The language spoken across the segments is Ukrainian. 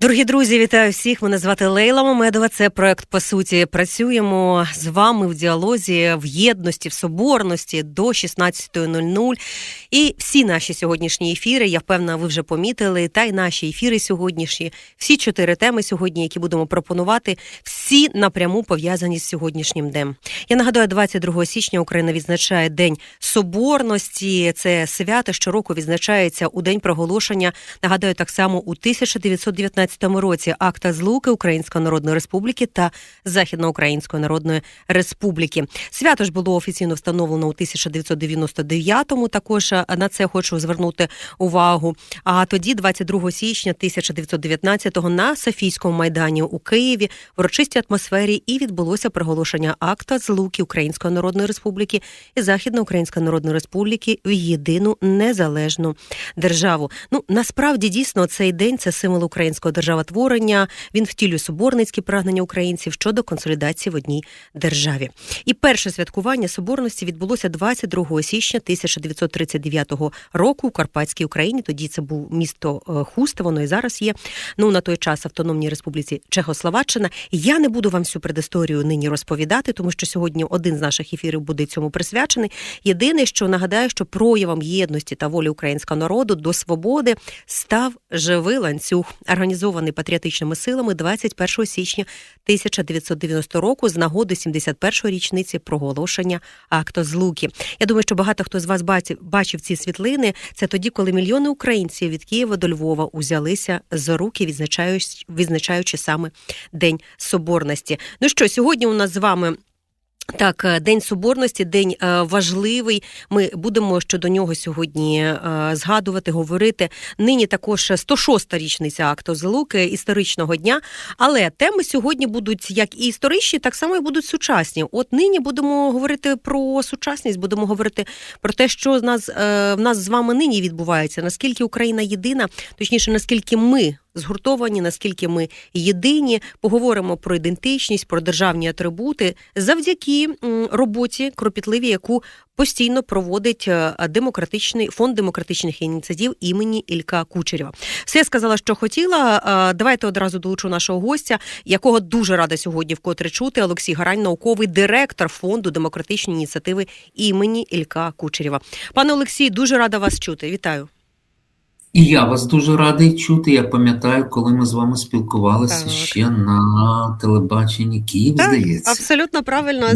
Дорогі друзі, вітаю всіх. Мене звати Лейла Мамедова. Це проект по суті. Працюємо з вами в діалозі, в єдності, в соборності до 16.00. І всі наші сьогоднішні ефіри, я впевнена, ви вже помітили. Та й наші ефіри сьогоднішні, всі чотири теми сьогодні, які будемо пропонувати, всі напряму пов'язані з сьогоднішнім днем. Я нагадаю, 22 січня Україна відзначає День Соборності. Це свято щороку відзначається у день проголошення. Нагадаю, так само у 1919 році акта злуки Української Народної Республіки та Західноукраїнської Народної Республіки. Свято ж було офіційно встановлено у 1999-му. Також е, на це хочу звернути увагу. А тоді, 22 січня 1919-го, на Софійському майдані у Києві в урочистій атмосфері і відбулося проголошення акта злуки Української Народної Республіки і Західноукраїнської Народної Республіки в єдину незалежну державу. Ну насправді дійсно цей день це символ українського державотворення. Він втілює соборницькі прагнення українців щодо консолідації в одній державі. І перше святкування соборності відбулося 22 січня 1939 року у Карпатській Україні. Тоді це був місто е, Хуста, воно і зараз є. Ну на той час Автономній Республіці Чехословаччина. Я не буду вам всю предісторію нині розповідати, тому що сьогодні один з наших ефірів буде цьому присвячений. Єдине, що нагадаю, що проявом єдності та волі українського народу до свободи став живий ланцюг, організований патріотичними силами 21 січня 1990 року з нагоди 71-ї річниці проголошення акту злуки. Я думаю, що багато хто з вас бачив ці світлини. Це тоді, коли мільйони українців від Києва до Львова узялися за руки, відзначаючи, відзначаючи саме День Соборності. Ну що, сьогодні у нас з вами. Так, е, День Соборності, день е, важливий. Ми будемо щодо нього сьогодні е, згадувати, говорити. Нині також 106-та річниця акту Злуки історичного дня. Але теми сьогодні будуть як і історичні, так само і будуть сучасні. От нині будемо говорити про сучасність, будемо говорити про те, що з нас в нас з вами нині відбувається. Наскільки Україна єдина, точніше, наскільки ми згуртовані, наскільки ми єдині. Поговоримо про ідентичність, про державні атрибути завдяки роботі кропітливі, яку постійно проводить е, демократичний фонд демократичних ініціатив імені Ілька Кучерєва. Все я сказала, що хотіла. Е, давайте одразу долучу нашого гостя, якого дуже рада сьогодні вкотре чути. Олексій Гарань, науковий директор фонду демократичні ініціативи імені Ілька Кучерєва. Пане Олексій, дуже рада вас чути. Вітаю. І я вас дуже радий чути. Я пам'ятаю, коли ми з вами спілкувалися так. ще на телебаченні Київ, так, здається. Абсолютно правильно.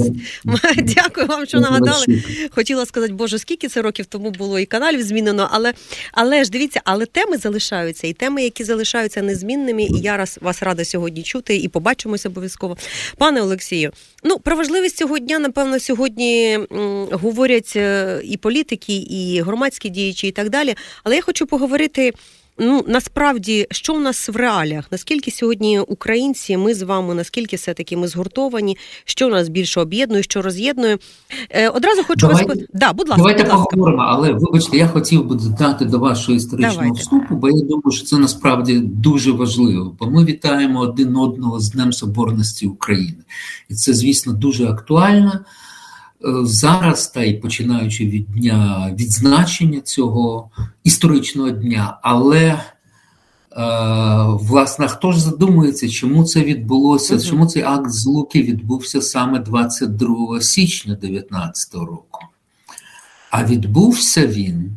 Ну, Дякую вам, що нагадали. Хотіла сказати, Боже, скільки це років тому було і каналів змінено, але але ж дивіться, але теми залишаються, і теми, які залишаються незмінними. І я раз вас рада сьогодні чути і побачимося обов'язково. Пане Олексію, ну про важливість цього дня, напевно, сьогодні м, говорять е, і політики, і громадські діячі, і так далі. Але я хочу поговорити говорити. Ну насправді, що у нас в реаліях? Наскільки сьогодні українці, ми з вами, наскільки все таки ми згуртовані? Що нас більше об'єднує, що роз'єднує? Е, Одразу хочу Давай, вас да, будь ласка, давайте будь ласка. поговоримо. Але вибачте, я хотів би додати до вашого історичного Давайте. вступу, бо я думаю, що це насправді дуже важливо. Бо ми вітаємо один одного з Днем Соборності України, і це, звісно, дуже актуально. Зараз, та й починаючи від дня відзначення цього історичного дня, але е, власне хто ж задумується, чому це відбулося? Чому цей акт злуки відбувся саме 22 січня 2019 року? А відбувся він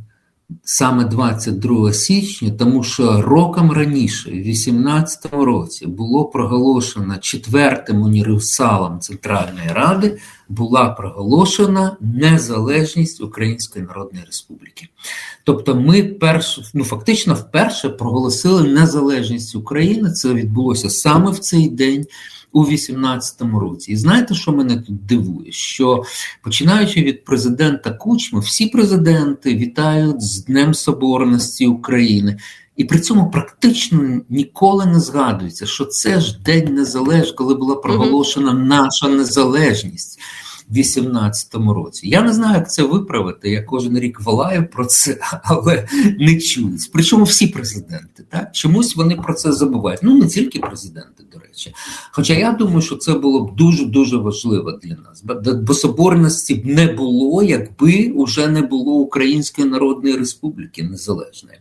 саме 22 січня, тому що роком раніше, в 2018 році, було проголошено четвертим універсалом Центральної Ради була проголошена незалежність Української Народної Республіки. Тобто, ми перш, ну фактично вперше проголосили незалежність України. Це відбулося саме в цей день. У 18-му році, і знаєте, що мене тут дивує? Що починаючи від президента Кучми, всі президенти вітають з Днем Соборності України, і при цьому практично ніколи не згадується, що це ж День Незалежності, коли була проголошена наша незалежність. 18-му році. Я не знаю, як це виправити. Я кожен рік волаю про це, але не чують. Причому всі президенти, так чомусь вони про це забувають. Ну не тільки президенти, до речі. Хоча я думаю, що це було б дуже дуже важливо для нас. Бо- Бо соборності б не було, якби уже не було Української Народної Республіки Незалежної.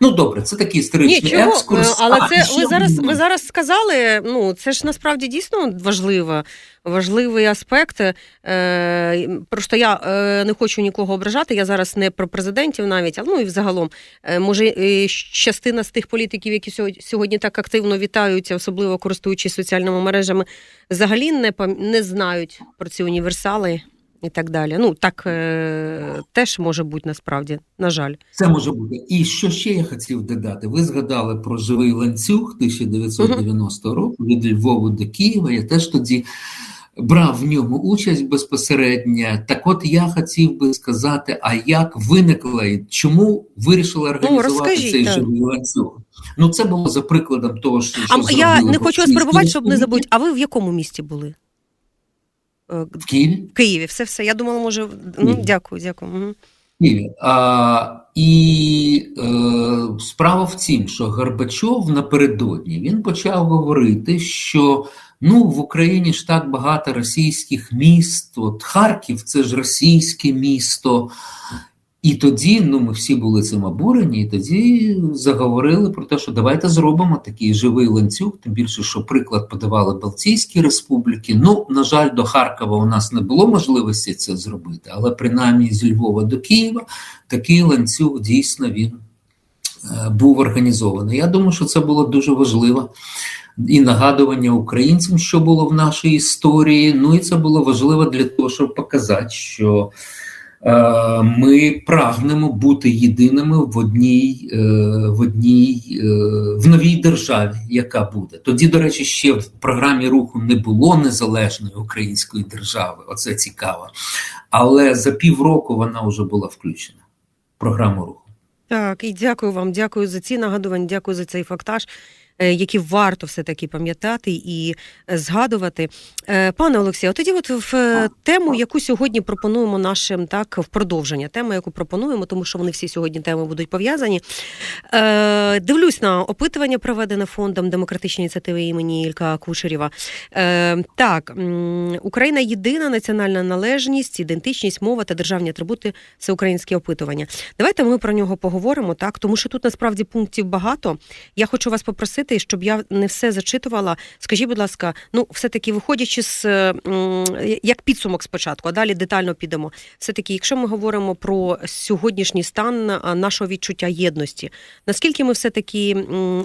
Ну добре, це такий Ні, історичний чого, екскурс. але А, це ви зараз. Ви зараз сказали. Ну це ж насправді дійсно важливо, важливий аспект. Е, просто я е, не хочу нікого ображати. Я зараз не про президентів навіть, а ну і взагалом. Е, може, частина з тих політиків, які сьогодні, сьогодні так активно вітаються, особливо користуючись соціальними мережами, взагалі не не знають про ці універсали і так далі. Ну так е, теж може бути насправді, на жаль. Це може бути. І що ще я хотів додати? Ви згадали про живий ланцюг 1990 року від Львова до Києва. Я теж тоді брав в ньому участь безпосередньо. Так от я хотів би сказати, а як виникла і чому вирішили організувати Ну, цей живий ланцюг? Ну, це було за прикладом того, що, що А я не хочу вас перебувати, щоб не забути. А ви в якому місті були? Е, в Києві. В Києві, все, все. Я думала, може. Ну, дякую, дякую. Мгм. Ні. А, і е, справа в тім, що Горбачов напередодні він почав говорити, що ну в Україні ж так багато російських міст. От Харків це ж російське місто. І тоді ну, ми всі були цим обурені, і тоді заговорили про те, що давайте зробимо такий живий ланцюг, тим більше, що приклад подавали Балтійські республіки. Ну, на жаль, до Харкова у нас не було можливості це зробити, але принаймні з Львова до Києва такий ланцюг дійсно він е, був організований. Я думаю, що це було дуже важливо. І нагадування українцям, що було в нашій історії. Ну і це було важливо для того, щоб показати, що е, ми прагнемо бути єдиними в одній, е, в одній е, в новій державі, яка буде. Тоді, до речі, ще в програмі руху не було незалежної української держави. Оце цікаво. Але за півроку вона вже була включена. в Програму руху. Так, і дякую вам, дякую за ці нагадування, дякую за цей фактаж, які варто все-таки пам'ятати і е, згадувати. Е, Пане Олексію, тоді от в е, тему, яку сьогодні пропонуємо нашим так в продовження, тема, яку пропонуємо, тому що вони всі сьогодні теми будуть пов'язані. Е, Дивлюсь на опитування, проведене фондом демократичної ініціативи імені Ілька Кушерєва. Е, Так, Україна єдина національна належність, ідентичність, мова та державні атрибути це українське опитування. Давайте ми про нього поговоримо, так тому що тут насправді пунктів багато. Я хочу вас попросити, щоб я не все зачитувала. Скажіть, будь ласка, ну все таки виходячи з е, як підсумок спочатку, а далі детально підемо. Все таки, якщо ми говоримо про сьогоднішній стан нашого відчуття єдності, наскільки ми все таки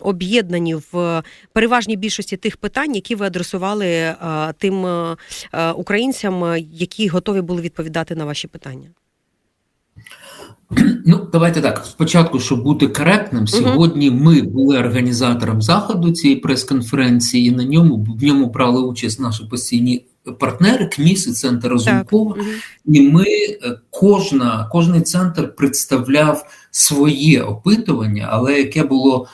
об'єднані в переважній більшості тих питань, які ви адресували е, тим е, е, українцям, е, які готові були відповідати на ваші питання? Ну, давайте так. Спочатку, щоб бути коректним, сьогодні ми були організатором заходу цієї прес-конференції, і на ньому в ньому брали участь наші постійні партнери, КМІС і центр Разумкова. Мгм. І ми е, кожна, кожний центр представляв своє опитування, але яке було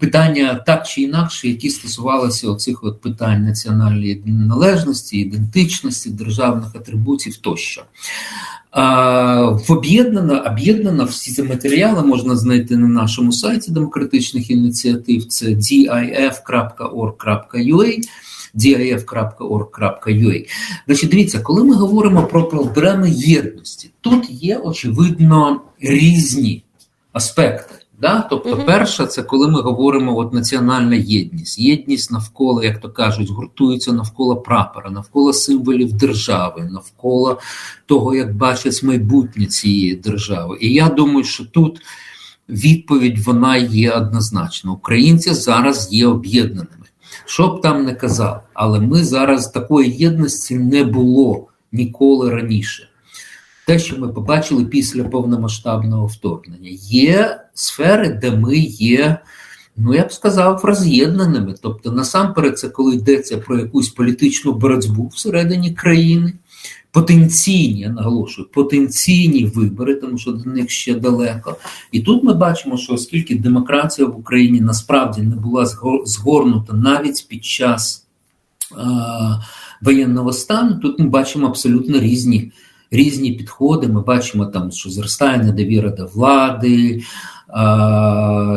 питання так чи інакше, які стосувалися оцих от питань національної належності, ідентичності, державних атрибутів тощо. А, в об'єднано, об'єднано всі ці матеріали можна знайти на нашому сайті демократичних ініціатив. Це dif.org.ua dif.org.ua. Значить, дивіться, коли ми говоримо про проблеми єдності, тут є очевидно різні аспекти. Да? Тобто, Мгм. перше, це коли ми говоримо от національна єдність, єдність навколо, як то кажуть, гуртується навколо прапора, навколо символів держави, навколо того, як бачать майбутнє цієї держави. І я думаю, що тут відповідь вона є однозначна. Українці зараз є об'єднаними. Що б там не казав, але ми зараз такої єдності не було ніколи раніше. Те, що ми побачили після повномасштабного вторгнення, є сфери, де ми є, ну я б сказав, роз'єднаними. Тобто, насамперед, це коли йдеться про якусь політичну боротьбу всередині країни, потенційні, я наголошую, потенційні вибори, тому що до них ще далеко. І тут ми бачимо, що оскільки демократія в Україні насправді не була зго- згорнута навіть під час воєнного стану, тут ми бачимо абсолютно різні, різні підходи. Ми бачимо там, що зростає недовіра до влади,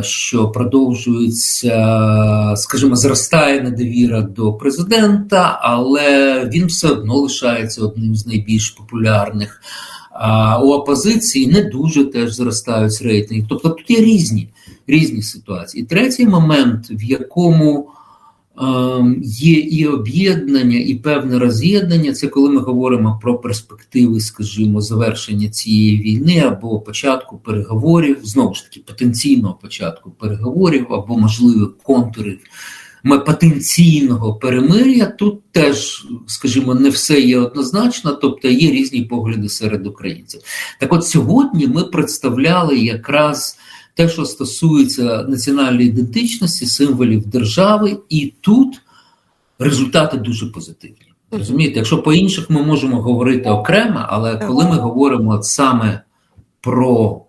що продовжується, скажімо, зростає недовіра до президента, але він все одно лишається одним з найбільш популярних. А у опозиції не дуже теж зростають рейтинги. Тобто тут є різні, різні ситуації. І третій момент, в якому є і об'єднання, і певне роз'єднання, це коли ми говоримо про перспективи, скажімо, завершення цієї війни або початку переговорів, знову ж таки, потенційного початку переговорів, або можливих контурів потенційного перемир'я. Тут теж, скажімо, не все є однозначно, тобто є різні погляди серед українців. Так от сьогодні ми представляли якраз те, що стосується національної ідентичності, символів держави, і тут результати дуже позитивні. Розумієте, якщо по інших ми можемо говорити окремо, але коли ми говоримо саме про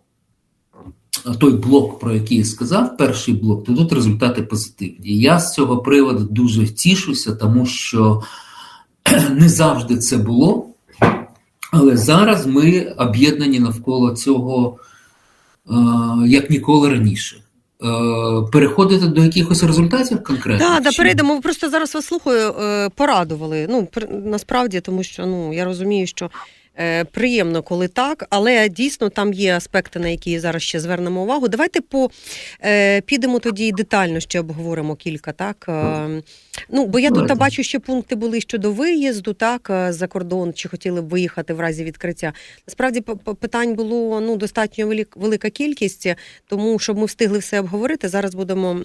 той блок, про який я сказав, перший блок, то тут результати позитивні. Я з цього приводу дуже тішуся, тому що не завжди це було. Але зараз ми об'єднані навколо цього як ніколи раніше. Е, переходити до якихось результатів конкретних? Так, да, перейдемо. Просто зараз вас слухаю, е, порадували. Ну, пр- насправді, тому що ну я розумію, що е, приємно, коли так, але дійсно там є аспекти, на які зараз ще звернемо увагу. Давайте по е, підемо тоді детально ще обговоримо кілька, так. Е, Ну бо я тут бачу, що пункти були щодо виїзду, так е, за кордон, чи хотіли б виїхати в разі відкриття. Насправді питань було ну достатньо велика кількість, тому щоб ми встигли все обговорити. Зараз будемо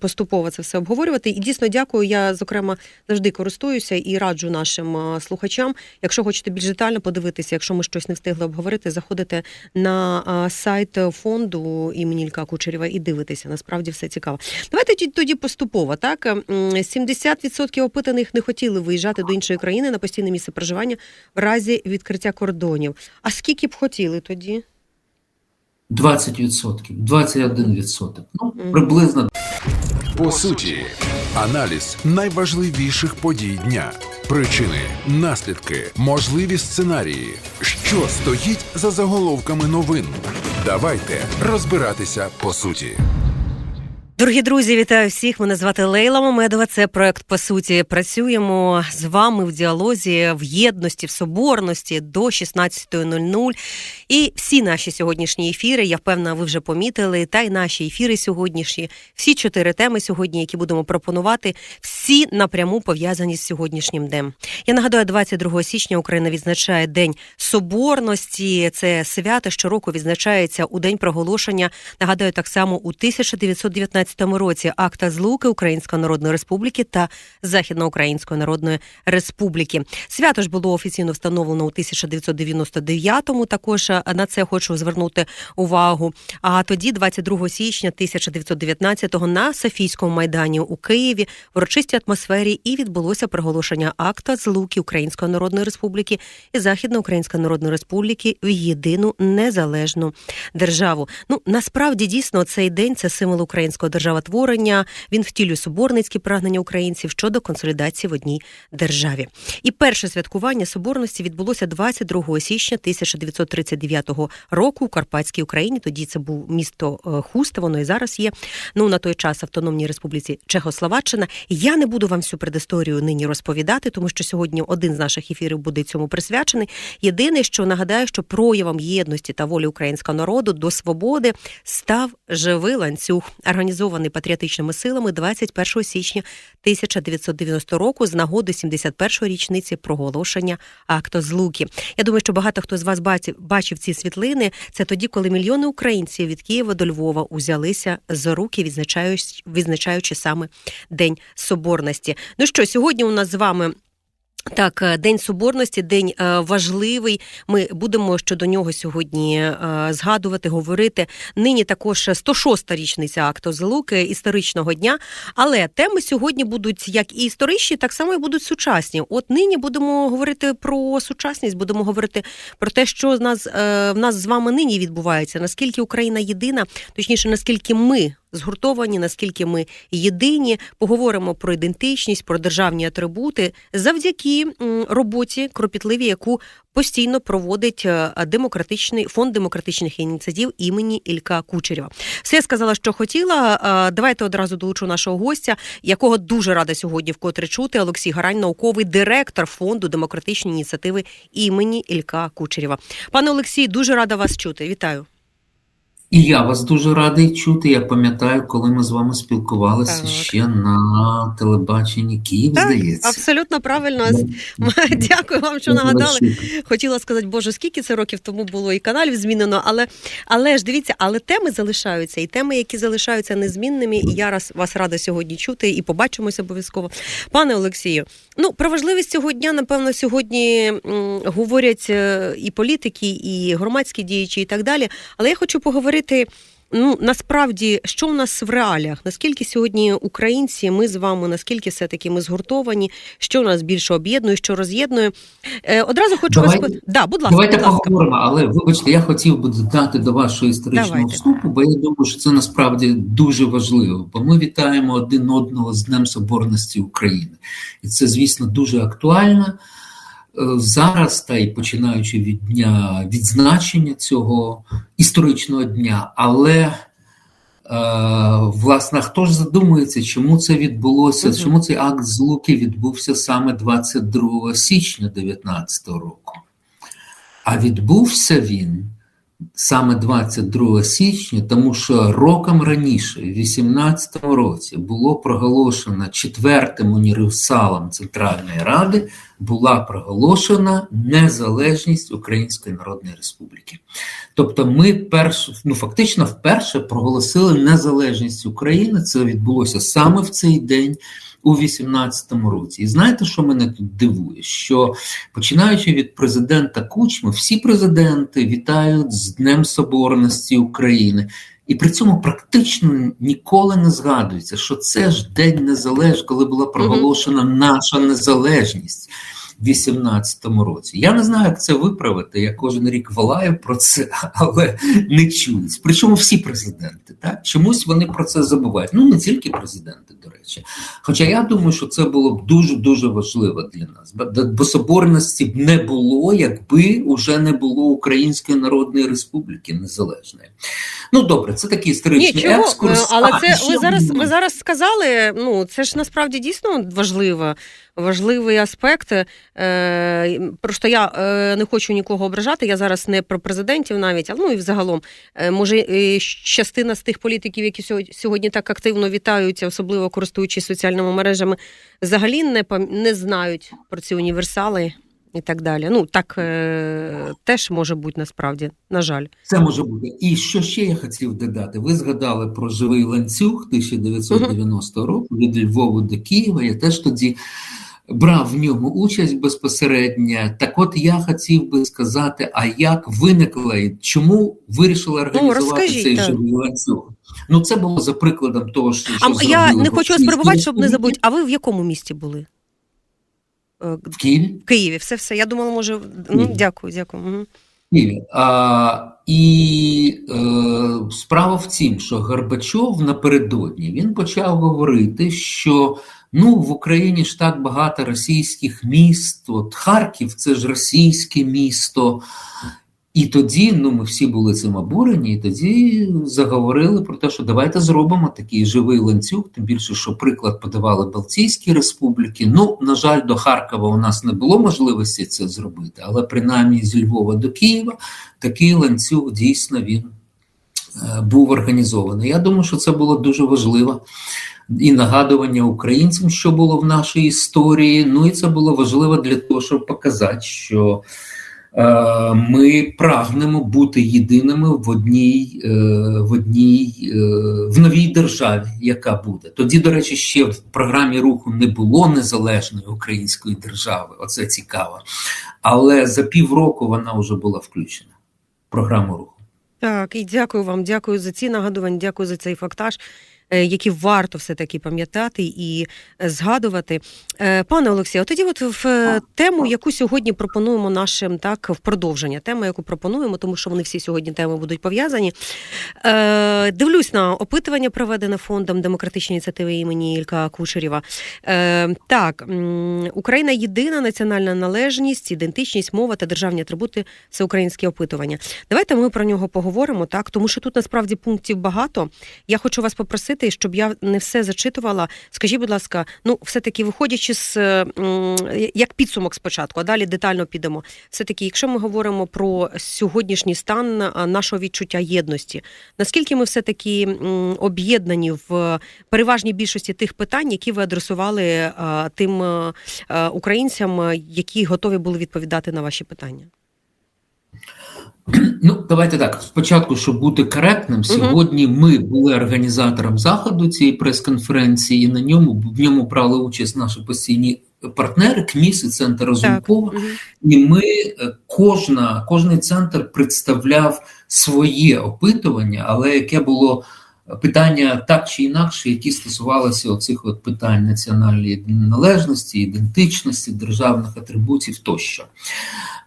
поступово це все обговорювати. І дійсно дякую. Я зокрема завжди користуюся і раджу нашим е, слухачам. Якщо хочете більш детально подивитися, якщо ми щось не встигли обговорити, заходите на е, сайт фонду імені Лька Кучерєва і дивитеся. Насправді все цікаво. Давайте тоді поступово так 70 60% опитаних не хотіли виїжджати до іншої країни на постійне місце проживання в разі відкриття кордонів. А скільки б хотіли тоді? 20%. 21%. Ну, приблизно. По суті, аналіз найважливіших подій дня. Причини, наслідки, можливі сценарії, що стоїть за заголовками новин. Давайте розбиратися по суті. Дорогі друзі, вітаю всіх. Мене звати Лейла Мамедова. Це проект по суті. Працюємо з вами в діалозі, в єдності, в соборності до 16.00. І всі наші сьогоднішні ефіри, я впевнена, ви вже помітили. Та й наші ефіри сьогоднішні, всі чотири теми сьогодні, які будемо пропонувати, всі напряму пов'язані з сьогоднішнім днем. Я нагадаю, 22 січня Україна відзначає День Соборності. Це свято щороку відзначається у день проголошення. Нагадаю, так само у 1919 році акта злуки Української Народної Республіки та Західноукраїнської Народної Республіки. Свято ж було офіційно встановлено у 1999-му. Також е, на це хочу звернути увагу. А тоді, 22 січня 1919-го, на Софійському майдані у Києві в урочистій атмосфері і відбулося проголошення акта злуки Української Народної Республіки і Західноукраїнської Народної Республіки в єдину незалежну державу. Ну насправді дійсно цей день це символ українського державотворення. Він втілює соборницькі прагнення українців щодо консолідації в одній державі. І перше святкування соборності відбулося 22 січня 1939 року у Карпатській Україні. Тоді це був місто е, Хусте, воно і зараз є. Ну на той час Автономній Республіці Чехословаччина. Я не буду вам всю предісторію нині розповідати, тому що сьогодні один з наших ефірів буде цьому присвячений. Єдине, що нагадаю, що проявом єдності та волі українського народу до свободи став живий ланцюг, організований патріотичними силами 21 січня 1990 року з нагоди 71-ї річниці проголошення акту злуки. Я думаю, що багато хто з вас бачив ці світлини. Це тоді, коли мільйони українців від Києва до Львова узялися за руки, відзначаючи, відзначаючи саме День Соборності. Ну що, сьогодні у нас з вами. Так, е, День Соборності, день е, важливий. Ми будемо щодо нього сьогодні е, згадувати, говорити. Нині також 106-та річниця акту Злуки історичного дня. Але теми сьогодні будуть як і історичні, так само і будуть сучасні. От нині будемо говорити про сучасність, будемо говорити про те, що з нас в нас з вами нині відбувається. Наскільки Україна єдина, точніше, наскільки ми згуртовані, наскільки ми єдині. Поговоримо про ідентичність, про державні атрибути завдяки роботі кропітливій, яку постійно проводить е, демократичний фонд демократичних ініціатив імені Ілька Кучерєва. Все сказала, що хотіла. Е, Давайте одразу долучу нашого гостя, якого дуже рада сьогодні вкотре чути. Олексій Гарань, науковий директор фонду демократичні ініціативи імені Ілька Кучерєва. Пане Олексій, дуже рада вас чути. Вітаю. І я вас дуже радий чути. Я пам'ятаю, коли ми з вами спілкувалися Так. ще на телебаченні Київ, Так, здається. Абсолютно правильно. Дякую вам, що нагадали. Хотіла сказати, боже, скільки це років тому було і каналів змінено, але але ж дивіться, але теми залишаються, і теми, які залишаються незмінними. І я раз вас рада сьогодні чути і побачимося обов'язково. Пане Олексію, ну про важливість цього дня, напевно, сьогодні м, говорять е, і політики, і громадські діячі, і так далі. Але я хочу поговорити. Ну насправді, що у нас в реаліях? Наскільки сьогодні українці, ми з вами, наскільки все таки ми згуртовані? Що нас більше об'єднує, що роз'єднує? Е, одразу хочу Давайте- розпи... Да, будь ласка, Давайте будь ласка. поговоримо, але вибачте, я хотів би додати до вашого історичного Давайте. вступу, бо я думаю, що це насправді дуже важливо. Бо ми вітаємо один одного з Днем Соборності України, і це, звісно, дуже актуально зараз, та й починаючи від дня відзначення цього історичного дня. Але е, власне, хто ж задумується, чому це відбулося? Угу. Чому цей акт злуки відбувся саме 22 січня 2019 року? А відбувся він саме 22 січня, тому що роком раніше, в 18 році, було проголошено четвертим універсалом Центральної Ради була проголошена незалежність Української Народної Республіки. Тобто, ми перш, ну фактично вперше проголосили незалежність України. Це відбулося саме в цей день. У 18-му році, і знаєте, що мене тут дивує? Що починаючи від президента Кучми, всі президенти вітають з Днем Соборності України, і при цьому практично ніколи не згадується, що це ж День Незалежності, коли була проголошена наша незалежність. В 18-му році. Я не знаю, як це виправити. Я кожен рік волаю про це, але не чують. Причому всі президенти. Так? Чомусь вони про це забувають. Ну, не тільки президенти, до речі. Хоча я думаю, що це було б дуже-дуже важливо для нас. Бо- Бо соборності б не було, якби уже не було Української Народної Республіки Незалежної. Ну, добре, це такий історичний Ні, екскурс. е, але А, це ви зараз, ви зараз сказали. Ну це ж насправді дійсно важливо, важливий аспект. Е, просто я е, не хочу нікого ображати. Я зараз не про президентів навіть, а ну і взагалом. Е, може, частина з тих політиків, які сьогодні, так активно вітаються, особливо користуючись соціальними мережами, взагалі не не знають про ці універсали і так далі. Ну так е, теж може бути насправді, на жаль. Це може бути. І що ще я хотів додати? Ви згадали про живий ланцюг 1990 року від Львова до Києва. Я теж тоді брав в ньому участь безпосередньо. Так от я хотів би сказати, а як виникла і чому вирішили організувати Ну, цей живий ланцюг? Ну, це було за прикладом того, що, що А я не хочу вас перебувати, щоб не забути. А ви в якому місті були? Е, в Києві. В Києві, все, все. Я думала, може. Ну, дякую, дякую. Ні. А, і е, справа в тім, що Горбачов напередодні він почав говорити, що ну в Україні ж так багато російських міст. От Харків це ж російське місто. І тоді ну, ми всі були цим обурені, і тоді заговорили про те, що давайте зробимо такий живий ланцюг, тим більше, що приклад подавали Балтійські республіки. Ну, на жаль, до Харкова у нас не було можливості це зробити, але принаймні з Львова до Києва такий ланцюг дійсно він е, був організований. Я думаю, що це було дуже важливо. І нагадування українцям, що було в нашій історії. Ну і це було важливо для того, щоб показати, що е, ми прагнемо бути єдиними в одній, е, в одній е, в новій державі, яка буде. Тоді, до речі, ще в програмі руху не було незалежної української держави. Оце цікаво. Але за півроку вона вже була включена. в Програму руху. Так, і дякую вам, дякую за ці нагадування, дякую за цей фактаж. Е, які варто все таки пам'ятати і е, згадувати. Е, Пане Олексію, тоді, от в тему, яку сьогодні пропонуємо нашим так в продовження, тема, яку пропонуємо, тому що вони всі сьогодні теми будуть пов'язані. Дивлюсь на опитування, проведене фондом демократичної ініціативи імені Ілька Кучерєва. Так, Україна єдина національна належність, ідентичність, мова та державні атрибути всеукраїнське опитування. Давайте ми про нього поговоримо, так тому що тут насправді пунктів багато. Я хочу вас попросити, щоб я не все зачитувала. Скажіть, будь ласка, ну все таки виходячи з е, як підсумок спочатку, а далі детально підемо. Все таки, якщо ми говоримо про сьогоднішній стан нашого відчуття єдності, наскільки ми все таки об'єднані в переважній більшості тих питань, які ви адресували е, тим е, е, українцям, е, які готові були відповідати на ваші питання? Ну, давайте так. Спочатку, щоб бути коректним, сьогодні ми були організатором заходу цієї прес-конференції, і на ньому в ньому брали участь наші постійні партнери, КМІС і центр Разумкова. І ми е, кожна, кожний центр представляв своє опитування, але яке було питання так чи інакше, які стосувалися оцих от питань національної належності, ідентичності, державних атрибутів тощо.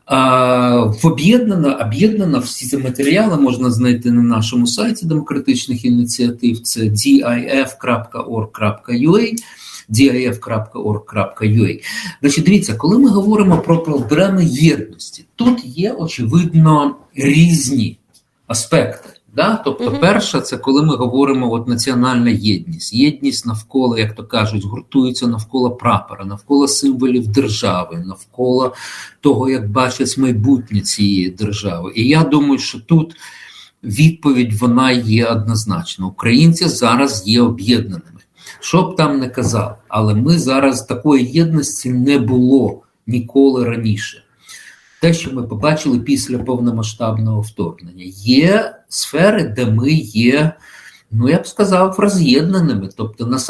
В об'єднано, об'єднано всі ці матеріали можна знайти на нашому сайті демократичних ініціатив. Це dif.org.ua dif.org.ua. Значить, дивіться, коли ми говоримо про проблеми єдності, тут є очевидно різні аспекти. Да? Тобто, Мгм. перша, це коли ми говоримо от національна єдність, єдність навколо, як то кажуть, гуртується навколо прапора, навколо символів держави, навколо того, як бачать майбутнє цієї держави. І я думаю, що тут відповідь вона є однозначна. Українці зараз є об'єднаними. Що б там не казав, але ми зараз такої єдності не було ніколи раніше. Те, що ми побачили після повномасштабного вторгнення, є сфери, де ми є, ну я б сказав, роз'єднаними. Тобто,